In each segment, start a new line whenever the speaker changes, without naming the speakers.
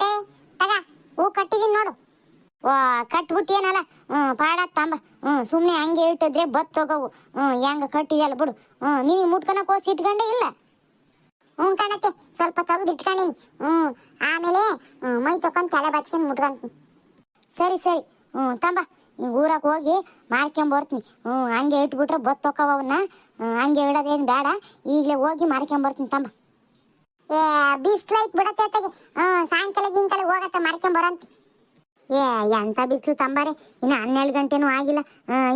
ಅತ್ತೆ ತಗ ಹೂ ಕಟ್ಟಿದೀನಿ ನೋಡು. ಓ ಕಟ್ಬಿಟ್ಟೇನಲ್ಲ ಹ್ಞೂ ಪಾಡ ತಂಬ. ಹ್ಞೂ ಸುಮ್ಮನೆ ಹಂಗೆ ಇಟ್ಟಿದ್ರೆ ತಗೋವು ಹ್ಞೂ ಹೆಂಗೆ ಕಟ್ಟಿದೆಯಲ್ಲ ಬಿಡು. ಹ್ಞೂ ನೀನು ಮುಟ್ಕೊಳಕ್ ಕೋಸಿ ಇಟ್ಕೊಂಡೆ ಇಲ್ಲ? ಹ್ಞೂ ಕಾಣತ್ತೆ ಸ್ವಲ್ಪ ತೆಗ್ದು ಇಟ್ಕೊಂಡಿನಿ. ಹ್ಞೂ ಆಮೇಲೆ ಮೈ ತಕೊಂಡ್ ತಲೆ ಬಚ್ಕೊಂಡು ಮುಟ್ಕೊಂತೀನಿ ಸರಿ ಸರಿ. ಹ್ಞೂ ತಂಬ. ಈಗ ಊರಾಗ ಹೋಗಿ ಮಾರ್ಕೊಂಬರ್ತೀನಿ ಹ್ಞೂ ಹಂಗೆ ಇಟ್ಬಿಟ್ರೆ ಬತ್ ಹೋಕವ ಅವನ್ನ. ಹ್ಞೂ, ಹಂಗೆ ಇಡೋದೇನು ಬೇಡ. ಈಗಲೇ ಹೋಗಿ ಮಾರ್ಕೊಂಬರ್ತೀನಿ ತಂಬ. ಬಿಸ್ಲೈತ್ ಬಿಡತ್ತೆ ಸಾಯಂಕಾಲ ಗಿಂಕಾಲ ಹೋಗತ್ತೆ ಮಾರ್ಕೊಂಬರಂತೆ ಏ, ಎಂತ ಬಿಸಿಲು ತಂಬಾರೆ? ಇನ್ನು ಹನ್ನೆರಡು ಗಂಟೆನೂ ಆಗಿಲ್ಲ.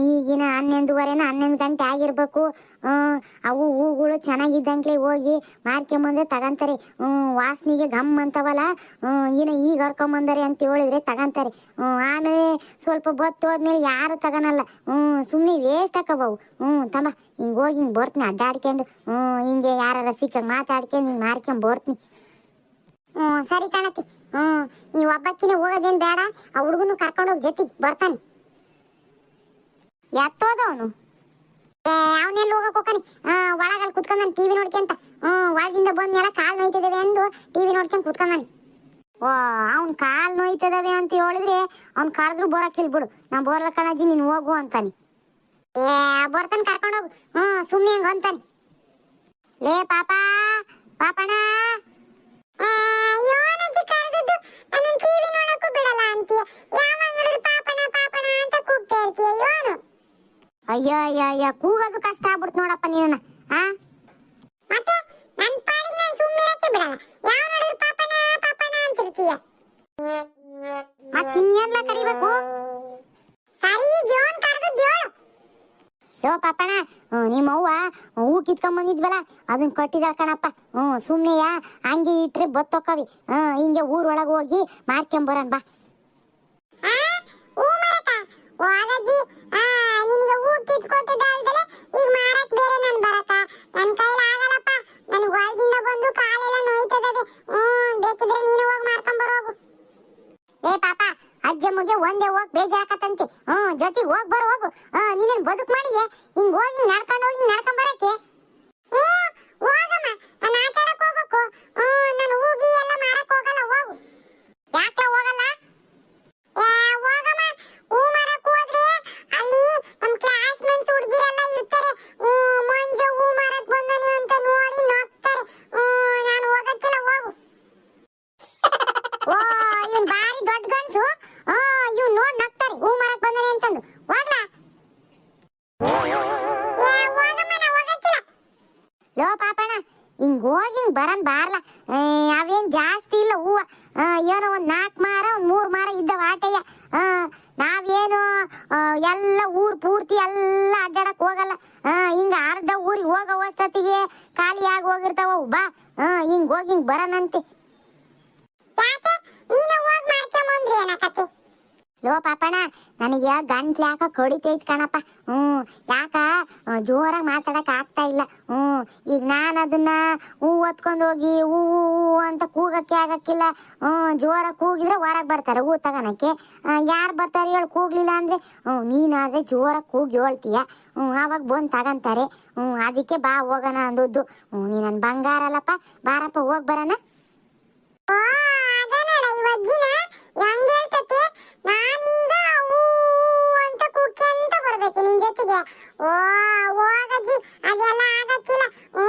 ಈಗಿನ ಹನ್ನೊಂದುವರೆನ ಹನ್ನೊಂದು ಗಂಟೆ ಆಗಿರ್ಬೇಕು. ಅವು ಹೂಗಳು ಚೆನ್ನಾಗಿದ್ದಂಗೆ ಹೋಗಿ ಮಾರ್ಕೊಂಬಂದ್ರೆ ತಗಂತಾರೆ. ವಾಸನಿಗೆ ಗಮ್ ಅಂತವಲ್ಲ ಇನ್ನು ಈಗ ಹೊರ್ಕೊಂಬಂದರೆ ಅಂತ ಹೇಳಿದ್ರೆ ತಗಂತಾರೆ. ಆಮೇಲೆ ಸ್ವಲ್ಪ ಬತ್ತು ಹೋದ್ಮೇಲೆ ಯಾರು ತಗನಲ್ಲ. ಹ್ಞೂ ಸುಮ್ಮನೆ ವೇಸ್ಟ್ ಹಾಕಬವು. ಹ್ಞೂ, ತಮ್ಮ, ಹಿಂಗೆ ಹೋಗಿ ಹಿಂಗೆ ಬರ್ತೀನಿ, ಅಡ್ಡಾಡ್ಕೊಂಡು. ಹ್ಞೂ, ಹಿಂಗೆ ಯಾರ ಸಿಕ್ಕ ಮಾತಾಡ್ಕೊಂಡು ಹಿಂಗೆ ಮಾರ್ಕೊಂಡು ಬರ್ತೀನಿ. ಹ್ಞೂ, ಸರಿ ಕಾಣತ್ತಿ ಹ್ಞೂ ನೀ ಒಬ್ಬಕ್ಕಿನ ಹೋಗೋದೇನ್ ಬೇಡ, ಆ ಹುಡುಗನು ಕರ್ಕೊಂಡೋಗಿ ಜೊತೆಗೆ ಬರ್ತಾನೆ. ಎತ್ತೋದ ಅವನು. ಅವನೆಲ್ಲ ಹೋಗಕ್ ಹೋಗ್ತಾನೆ? ಒಳಗಲ್ಲಿ ಕುತ್ಕೊಂಡ್ ಟಿವಿ ನೋಡ್ಕೊಂತ ಹ್ಮ್ ಒಳಗಿಂದ ಬಂದ್ಮೇಲೆ ಕಾಲು ನೋಯ್ತಿದ್ದೇವೆ ಎಂದು ಟಿವಿ ನೋಡ್ಕೊಂಡ್ ಕುತ್ಕೊಂಡಾನೆ ಓ, ಅವ್ನ್ ಕಾಲ್ ನೋಯ್ತದವೆ ಅಂತ ಹೇಳಿದ್ರೆ ಅವ್ನ್ ಕರೆದ್ರು ಬರಕ್ಕಿಲ್ ಬಿಡು. ನಾ ಬೋರ್ಲ ಕಣಜ್ಜಿ ನೀನು ಹೋಗು ಅಂತಾನೆ. ಏ, ಬರ್ತಾನೆ ಕರ್ಕೊಂಡೋಗು. ಹ್ಮ್ ಸುಮ್ಮನೆ ಹಂಗ ಅಂತಾನೆ. ಲೇ, ಪಾಪ ಪಾಪಣ ಅಯ್ಯೋ ಅಯ್ಯೋ ಅಯ್ಯೋ ಕೂಗೋದು ಕಷ್ಟ ಆಗ್ಬಿಡ್ತು ನೋಡಪ್ಪ ನೀನ ಆ? ಮತ್ತೆ ನನ್ನ ಪಾಡಿಗೆ ನಾನು ಸುಮ್ಮನಿರಕ್ಕೆ ಬಿಡಲ್ಲ. ಯಾವ ನೋಡಿದ್ರು ಅಂತಿರ್ತೀಯ ಮತ್ತೆ ಇನ್ನೇನ್ಲ ಕರಿಬೇಕು? ಸರಿ ಜೋನ್ ಯೋ ಪಾಪಣ ಹ್ಮ್, ನಿಮ್ಮ ಅವ್ವ ಹೂ ಕಿತ್ಕೊಂಡ್ ಬಂದಿದ್ವಲ್ಲ ಅದನ್ನ ಕೊಟ್ಟಿದ್ದಾಳ ಕಣಪ್ಪ. ಹ್ಞೂ ಸುಮ್ಮನೆಯ ಹಂಗೆ ಇಟ್ರೆ ಬತ್ತೊಕ್ಕವಿ. ಹ್ಞೂ ಹಿಂಗೆ ಊರೊಳಗೆ ಹೋಗಿ ಮಾರ್ಕೊಂಬರನ್ ಬಾ. ನಿನಗೆ ಹೂ ಅಲ್ದಲೆ ಈಗ ಮಾರಕ್ ಬೇರೆ ನಾನು ಬರಕ ನನ್ನ ಕೈಲಿ ಆಗಲ್ಲಪ್ಪ. ನನಗೆ ಹೊಲದಿಂದ ಬಂದು ಕಾಲೆಲ್ಲ ನೋಯ್ತದವೆ ಹ್ಮ್ ಬೇಕಿದ್ರೆ ನೀನು ಹೋಗಿ ಮಾರ್ಕೊಂಡ್ ಬರೋಗು. ಏ ಪಾಪ ಅಜ್ಜಮ್ಮಗೆ ಒಂದೇ ಹೋಗ್ ಬೇಜಾಕತ್ತಂತೆ ಹ್ಮ್ ಜೊತೆಗೆ ಹೋಗ್ ಬರೋ ಹೋಗು. ನೀನೇನು ಬದುಕು ಮಾಡಿ ಹಿಂಗ್ ಹೋಗಿ ನಡ್ಕೊಂಡು ಹೋಗಿ ನಡ್ಕೊಂಡ್ ಬರಕ್ಕೆ? ಹೋಗಮ್ಮ. ನಾನು ಆಟ ಆಡಕ್ ಹೋಗ್ಬೇಕು. ಬಂದಾನೆ ಹೋಗ್ಲಾ. ಲೋ, ಪಾಪಣ್ಣ, ಹಿಂಗ್ ಹೋಗಿ ಹಿಂಗ್ ಬರನ್ ಬಾರ್ಲ. ಅವೇನ್ ಜಾಸ್ತಿ ಇಲ್ಲ, ಹೂವ. ಏನೋ ಒಂದ್ ನಾಲ್ಕು ಮಾರ, ಒಂದ್ ಮೂರ್ ಮಾರ ಇದ್ದವ ಆಟಯ್ಯ. ನಾವೇನು ಎಲ್ಲ ಊರ್ ಪೂರ್ತಿ ಎಲ್ಲ ಅಡ್ಡಾಡಕ್ ಹೋಗಲ್ಲ. ಹಿಂಗ ಅರ್ಧ ಊರಿಗೆ ಹೋಗೋವಷ್ಟೊತ್ತಿಗೆ ಖಾಲಿ ಆಗಿ ಹೋಗಿರ್ತಾವ. ಬಾ. ಹಿಂಗ್ ಹೋಗಿ ಹಿಂಗ್ ಬರನಂತೆ ನೀನು ಹೋಗಿ ಮಾರ್ಕೊಂಬಂದ್ರಿ ಏನಕತ್ತೆ? ಲೋ ಪಾಪಣ ನನಗೆ ಗಂಟ್ಲು ಯಾಕ ಕೊಡಿತೈತ್ ಕಣಪ್ಪ. ಹ್ಞೂ, ಯಾಕ? ಜೋರಾಗಿ ಮಾತಾಡಕ್ ಆಗ್ತಾ ಇಲ್ಲ. ಹ್ಞೂ, ಈಗ ನಾನು ಅದನ್ನ ಹೂ ಹೊತ್ಕೊಂಡು ಹೋಗಿ ಹೂ ಅಂತ ಕೂಗಕ್ಕೆ ಆಗಕ್ಕಿಲ್ಲ. ಹ್ಞೂ, ಜೋರಾಗಿ ಕೂಗಿದ್ರೆ ಹೊರಗೆ ಬರ್ತಾರೆ, ಹೂ ತಗೋಣಕ್ಕೆ. ಯಾರು ಬರ್ತಾರೆ ಹೇಳಿ, ಕೂಗ್ಲಿಲ್ಲ ಅಂದ್ರೆ? ಹ್ಞೂ, ನೀನಾದ್ರೆ ಜೋರಾಗಿ ಕೂಗಿ ಹೇಳ್ತೀಯ. ಹ್ಞೂ ಆವಾಗ ಬಂದು ತಗಂತಾರೆ. ಹ್ಞೂ, ಅದಕ್ಕೆ ಬಾ, ಹೋಗೋಣ ಅಂದದ್ದು. ಹ್ಞೂ, ನೀ ನನ್ನ ಬಂಗಾರ ಅಲ್ಲಪ್ಪ ಬಾರಪ್ಪ, ಹೋಗಿ ಬರೋಣ ನಾನೀಗ ಹೂ ಅಂತ ಕೂಗ್ಕೊಂತ ಬರ್ಬೇಕು ನಿನ್ ಜೊತೆಗೆ ಓ ಹೋಗಜ್ಜಿ ಅದೆಲ್ಲ ಆಗಕ್ಕಿಲ್ಲ. ಹ್ಞೂ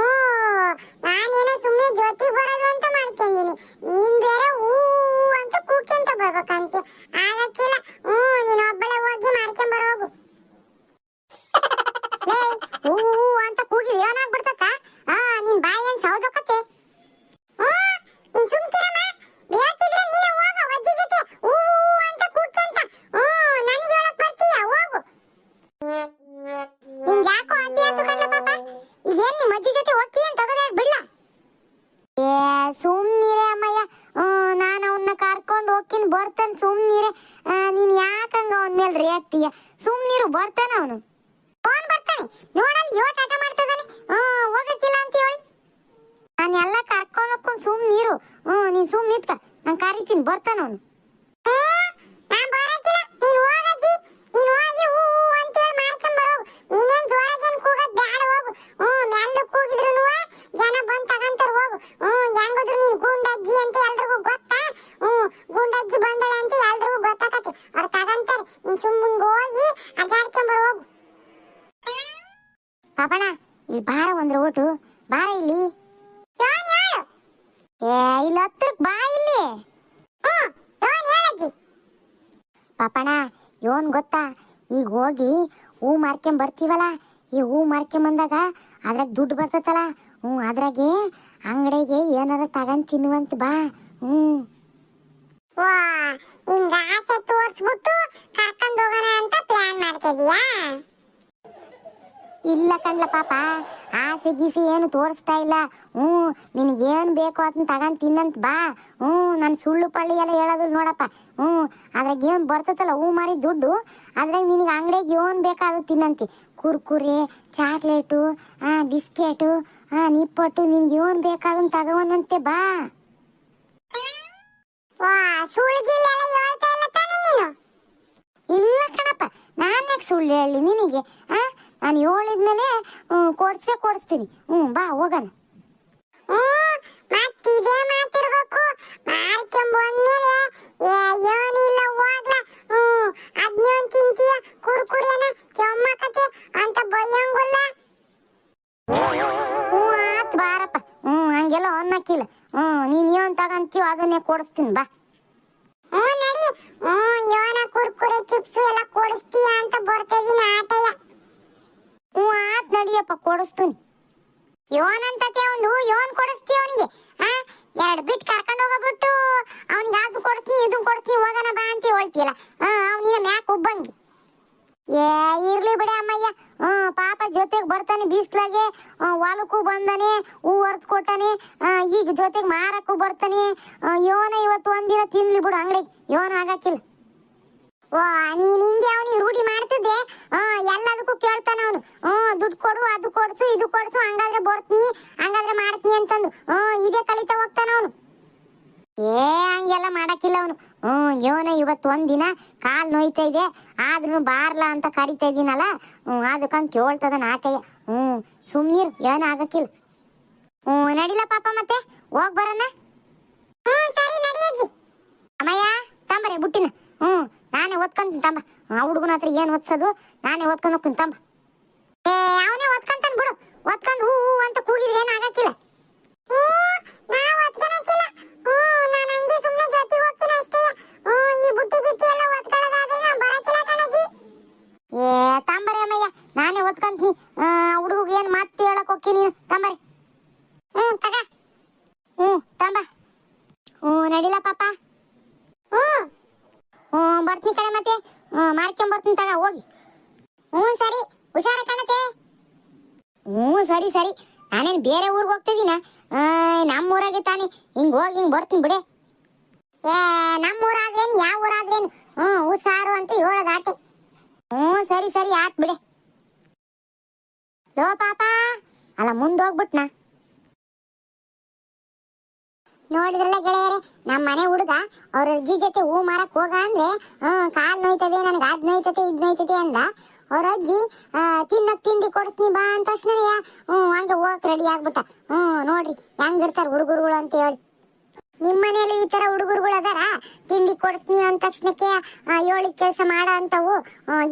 ಬರ್ತಾನೆ ಸುಮ್ನಿರೆ. ನೀನ್ ಯಾಕಂಗ ಅವನ ಮೇಲೆ ರೇಗ್ತೀಯ ಸುಮ್ನಿರು, ಬರ್ತಾನ ಅವನು. ಫೋನ್ ಬರ್ತಾನೆ. ನೋಡಲ್ ಯೋಟ್ ಆಟ ಮಾಡ್ತದಾನೆ. ಹ್ಮ್, ಹೋಗಕ್ಕಿಲ್ಲ ಅಂತ ಹೇಳಿ. ನಾನು ಎಲ್ಲ ಕರ್ಕೊಂಡು ಹೋಗ್ಕೊಂಡು ಸುಮ್ನಿರು. ಹ್ಞೂ ನೀನು ನಾನು ಕರಿತೀನಿ, ಬರ್ತಾನ ಅವನು. ಮುಂದೆ ಹೋಗಿ ಅಡ್ಡಾಡ್ಕೊಂಬರು ಹೋಗು. ಪಾಪಣ ಇಲ್ಲಿ ಬಾರ ಒಂದ್ರ ಊಟು. ಬಾರ
ಇಲ್ಲಿ. ಏ, ಇಲ್ಲಿ
ಹತ್ರ ಬಾ ಇಲ್ಲಿ.
ಪಾಪಣ ಯೋನ್ ಗೊತ್ತಾ? ಈಗ ಹೋಗಿ ಹೂ ಮಾರ್ಕೊಂಡ್ ಬರ್ತೀವಲ್ಲ? ಈ ಹೂ ಮಾರ್ಕೊಂಬಂದಾಗ ಅದ್ರಾಗ ದುಡ್ಡು ಬರ್ತೈತಲ್ಲ ಹ್ಞೂ, ಅದ್ರಾಗೆ ಅಂಗಡಿಗೆ ಏನಾರ ತಗೊಂಡ್ ತಿನ್ನುವಂತ ಬಾ. ಹ್ಞೂ.
ವಾ ಹಿಂಗ ಆಸೆ ತೋರ್ಸ್ಬಿಟ್ಟು ಕರ್ಕೊಂಡ್ ಹೋಗೋಣ ಅಂತ ಪ್ಲಾನ್ ಮಾಡ್ತಿದ್ಯಾ?
ಇಲ್ಲ ಕಣ್ಲ ಪಾಪ, ಆಸೆ ಗೀಸೆ ಏನು ತೋರಿಸ್ತಾ ಇಲ್ಲ. ಹ್ಞೂ, ನಿನಗೇನು ಬೇಕು ಅದನ್ನ ತಗೊಂಡು ತಿನ್ನಂತ ಬಾ. ಹ್ಞೂ, ನಾನು ಸುಳ್ಳು ಪಳ್ಳಿ ಎಲ್ಲ ಹೇಳೋದು ನೋಡಪ್ಪ. ಹ್ಞೂ, ಅದ್ರಾಗ ಏನು ಬರ್ತೈತಲ್ಲ, ಹೂ ಮಾರಿ ದುಡ್ಡು, ಅದ್ರಾಗ ನಿನಗೆ ಅಂಗಡಿಗೆ ಏನು ಬೇಕಾದ್ರೂ ತಿನ್ನಂತಿ. ಕುರ್ಕುರೆ, ಚಾಕ್ಲೇಟು ಬಿಸ್ಕೆಟು ಹಾಂ ನಿಪ್ಪಟ್ಟು, ನಿನ್ಗೆ ಏನು ಬೇಕಾದ್ರೂ ತಗೋವನಂತೆ ಬಾ.
ವಾ, ಸುಳ್ಗಿಲ್ಲ ಹೇಳ್ತಾ ಇಲ್ಲ ತಾನೇ ನೀನು?
ಇಲ್ಲ ಕಣಪ್ಪ, ನಾನು ಯಾಕೆ ಸುಳ್ಳು ಹೇಳಿ ನಿನಗೆ, ಆ? ನಾನು ಹೇಳಿದ್ಮೇಲೆ ಕೊಡ್ಸೇ ಕೊಡಿಸ್ತೀನಿ. ಹ್ಞೂ ಬಾ, ಹೋಗೋಣ.
ಹ್ಮ್.
ತಗಂತೀವೋ ಅದನ್ನೇ ಕೊಡಿಸ್ತೀನಿ ಬಾ.
ಹ್ಮ್ ನಡಿ. ಹ್ಮ್ ಯೋನ ಕುರ್ಕುರೆ ಚಿಪ್ಸ್ ಎಲ್ಲ ಕೊಡಿಸ್ತೀಯ ಅಂತ ಬರ್ತಿದೀನಿ ಆಟಯ್ಯ.
ಹ್ಞೂ ಆತ್ ನಡಿಯಪ್ಪ ಕೊಡಿಸ್ತೀನಿ.
ಯೋನ್ ಯೋನಂತತೆ ಒಂದು ಯೋನ್ ಕೊಡಿಸ್ತೀಯ ಅವನಿಗೆ? ಆ ಎರಡ್ ಬಿಟ್ ಕರ್ಕೊಂಡು ಹೋಗ್ಬಿಟ್ಟು ಅವನಿಗೆ ಅದು ಕೊಡಿಸ್ತೀನಿ ಇದು ಕೊಡಿಸ್ತೀನಿ ಹೋಗೋಣ ಬಾ ಅಂತ ಹೇಳ್ತೀಯಲ್ಲ ಹಾ ಅವನಿಗೆ ಮ್ಯಾಕ್ ಉಬ್ಬಂಗಿ.
ಏ, ಇರ್ಲಿ ಬಿಡಿ ಅಮ್ಮಯ್ಯ. ಹ್ಮ್ ಪಾಪ ಜೊತೆಗೆ ಬರ್ತಾನೆ ಬಿಸ್ಲಾಗೆ. ಹೊಲಕ್ಕೂ ಬಂದಾನೆ, ಹೂ ಹೊರ್ತು ಕೊಟ್ಟಾನೆ. ಈಗ ಜೊತೆಗೆ ಮಾರಕ್ಕೂ ಬರ್ತಾನೆ. ಯೋನ ಇವತ್ತು ಒಂದಿನ ತಿನ್ಲಿ ಬಿಡು ಅಂಗಡಿಗೆ. ಯೋನ ಆಗಕ್ಕಿಲ್ಲ.
ಓ ನೀನ್ ಹಿಂಗೆ ಅವನಿಗೆ ರೂಢಿ ಮಾಡ್ತಿದ್ದೆ? ಎಲ್ಲದಕ್ಕೂ ಕೇಳ್ತಾನ ಅವನು. ಹ್ಮ್ ದುಡ್ಡು ಕೊಡು, ಅದು ಕೊಡ್ಸು, ಇದು ಕೊಡ್ಸು, ಹಂಗಾದ್ರೆ ಬರ್ತೀನಿ, ಹಂಗಾದ್ರೆ ಮಾಡ್ತೀನಿ ಅಂತಂದು. ಹ್ಮ್ ಇದೇ ಕಲಿತಾ ಹೋಗ್ತಾನ ಅವನು.
ಏ, ಹಂಗೆಲ್ಲ ಮಾಡಕ್ಕಿಲ್ಲ ಅವನು. ಹ್ಞೂ ಯೋನ, ಇವತ್ತು ಒಂದಿನ ಕಾಲು ನೋಯ್ತಾ ಇದೆ. ಆದ್ರೂ ಬಾರ್ಲಾ ಅಂತ ಕರಿತಾ ಇದೀನಲ್ಲ? ಹ್ಞೂ ಅದಕ್ಕಂತ ಕೇಳ್ತದ ನಾಟಯ್ಯ ಹ್ಮ್, ಸುಮ್ನೀರ್ ಏನು ಆಗಕ್ಕಿಲ್ಲ. ಹ್ಞೂ ನಡಿಲ್ಲ ಪಾಪ ಮತ್ತೆ? ಹೋಗ್ ಬರೋಣ.
ಹ್ಮ್, ಸರಿ
ಅಮ್ಮಯ್ಯ ತಂಬರೆ, ಬುಟ್ಟಿನ. ಹ್ಞೂ ನಾನೇ ಓದ್ಕೊಂತೀನಿ ತಂಬ. ಆ ಹುಡುಗನ ಹತ್ರ ಏನು ಓದ್ಸೋದು ನಾನೇ ಓದ್ಕೊಂಡು ಹೋಗ್ತೀನಿ, ತಂಬ.
ಏ, ಅವನೇ ಓದ್ಕೊಂತಾನ ಬಿಡು. ಓದ್ಕೊಂಡು ಹೂ ಅಂತ ಕೂಗಿದ್ರೆ ಏನು ಆಗಕ್ಕಿಲ್ಲ ಹ್ಮ್ ನಾ ಓದ್ಕೊಳಕ್ಕಿಲ್ಲ ಹ್ಮ್ ನಾನು ಹಂಗೆ ಸುಮ್ಮನೆ ಜೊತೆ ಹೋಗ್ತೀನಿ ಅಷ್ಟೇ ಹ್ಮ್ ಈ ಬುಟ್ಟಿ ಗಿಟ್ಟಿ ಎಲ್ಲ ಓದ್ಕೊಳ್ಳೋದಾದ್ರೆ ನಾ ಬರಕ್ಕಿಲ್ಲ ಕಣಜ್ಜಿ
ಏ ತಂಬರೆ ಅಮ್ಮಯ್ಯ ನಾನೇ ಓದ್ಕೊಂತೀನಿ ಹುಡುಗಿಗೆ ಏನು ಹೋಗ್ತೀನಿ ನೀನು ತಂಬರಿ
ಹ್ಮ್ ತಗ.
ಹ್ಞೂ ತಂಬ ಹ್ಞೂ ನಡಿಲ್ಲ ಪಾಪ.
ಹ್ಮ್
ಹ್ಞೂ, ಬರ್ತೀನಿ ಕಡೆ ಮತ್ತೆ. ಹ್ಞೂ ಮಾಡ್ಕೊಂಬರ್ತೀನಿ ತಗ, ಹೋಗಿ.
ಹ್ಮ್ ಸರಿ. ಹುಷಾರ ಕಾಣತ್ತೆ
ಹ್ಞೂ, ಸರಿ ಸರಿ. ನಾನೇನು ಬೇರೆ ಊರಿಗೆ ಹೋಗ್ತಿದ್ದೀನ ನಮ್ಮ ಊರಾಗೆ ತಾನೇ. ಹಿಂಗೆ ಹೋಗಿ ಹಿಂಗೆ ಬರ್ತೀನಿ ಬಿಡೆ.
ಏ ನಮ್ಮ ಊರಾದ್ರೇನು ಯಾವ ಊರಾದ್ರೇನು? ಹ್ಞೂ, ಹುಷಾರು ಅಂತ ಹೇಳೋದು ಆಟೆ.
ಹ್ಞೂ, ಸರಿ ಸರಿ, ಆತ್ ಬಿಡೆ. ಲೋ, ಪಾಪ. ಅಲ್ಲ, ಮುಂದೆ ಹೋಗ್ಬಿಟ್ನಾ?
ನೋಡಿದ್ರಲ್ಲ ಗೆಳೆಯರೆ ನಮ್ಮ ಮನೆ ಹುಡುಗ, ಅವ್ರ ಅಜ್ಜಿ ಜೊತೆ ಹೂ ಮಾರಕ್ ಹೋಗ ಅಂದ್ರೆ, ಹ್ಮ್, ಕಾಲ್ ನೋಯ್ತದೆ, ನನಗೆ ಅದ್ ನೋಯ್ತದೆ, ಇದ್ ನೋಯ್ತದೆ ಅಂದ. ಅವ್ರ ಅಜ್ಜಿ ತಿನ್ನಕ್ ತಿಂಡಿ ಕೊಡ್ತೀನಿ ಬಾ ಅಂತ ತಕ್ಷಣ ಹ್ಮ್, ಹಂಗೆ ಹೋಗಕ್ ರೆಡಿ ಆಗ್ಬಿಟ್ಟ. ಹ್ಮ್, ನೋಡ್ರಿ ಹೆಂಗಿರ್ತಾರ ಹುಡುಗರುಗಳು ಅಂತ ಹೇಳಿ. ನಿಮ್ಮ ಮನೇಲಿ ಈ ತರ ತಿಂಡಿ ಕೊಡಿಸ್ತೀನಿ ಅಂದ ತಕ್ಷಣಕ್ಕೆ ಹೇಳಿದ ಕೆಲಸ ಮಾಡ ಅಂತವು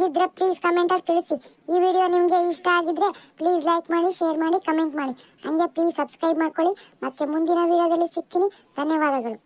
ಇದ್ರೆ ಪ್ಲೀಸ್ ಕಮೆಂಟ್ ಅಲ್ಲಿ ತಿಳಿಸಿ. ಈ ವಿಡಿಯೋ ನಿಮ್ಗೆ ಇಷ್ಟ ಆಗಿದ್ರೆ ಪ್ಲೀಸ್ ಲೈಕ್ ಮಾಡಿ ಶೇರ್ ಮಾಡಿ ಕಮೆಂಟ್ ಮಾಡಿ. ಹಂಗೆ ಪ್ಲೀಸ್ ಸಬ್ಸ್ಕ್ರೈಬ್ ಮಾಡ್ಕೊಳ್ಳಿ. ಮತ್ತೆ ಮುಂದಿನ ವಿಡಿಯೋದಲ್ಲಿ ಸಿಗ್ತೀನಿ. ಧನ್ಯವಾದಗಳು.